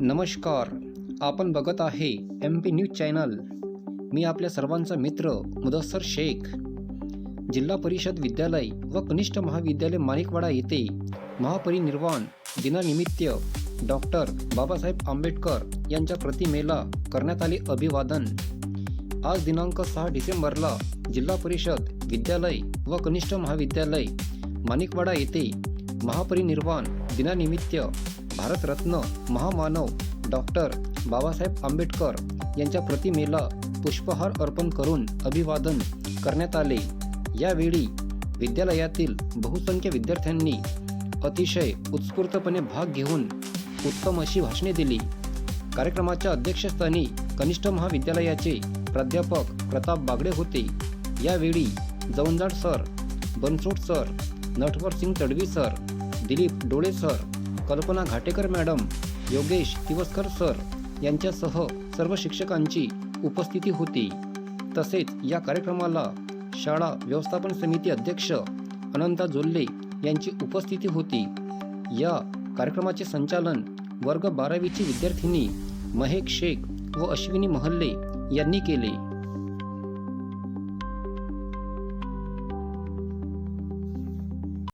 नमस्कार. आपण बघत आहे एम पी न्यूज चॅनल मी आपल्या सर्वांचा मित्र मुदस्सर शेख. जिल्हा परिषद विद्यालय व कनिष्ठ महाविद्यालय माणिकवाडा येथे महापरिनिर्वाण दिनानिमित्त डॉक्टर बाबासाहेब आंबेडकर यांच्या प्रतिमेला करण्यात आले अभिवादन. आज दिनांक सहा डिसेंबरला जिल्हा परिषद विद्यालय व कनिष्ठ महाविद्यालय माणिकवाडा येथे महापरिनिर्वाण दिनानिमित्त भारतरत्न महामानव डॉक्टर बाबासाहेब आंबेडकर यांच्या प्रतिमेला पुष्पहार अर्पण करून अभिवादन करण्यात आले. यावेळी विद्यालयातील बहुसंख्य विद्यार्थ्यांनी अतिशय उत्स्फूर्तपणे भाग घेऊन उत्तम अशी भाषणे दिली. कार्यक्रमाच्या अध्यक्षस्थानी कनिष्ठ महाविद्यालयाचे प्राध्यापक प्रताप बागडे होते. यावेळी Jawanjad sir Bansod sir Natwar Singh Tadvi sir Dilip Dole sir Kalpana Ghatekar madam Yogesh Tiwaskar sir यांच्यासह सर्व शिक्षकांची उपस्थिती होती. तसेच या कार्यक्रमाला शाळा व्यवस्थापन समिती अध्यक्ष अनंता जोल्ले यांची उपस्थिती होती. या कार्यक्रमाचे संचालन वर्ग बारावीची विद्यार्थिनी महेक शेख व अश्विनी महल्ले यांनी केले.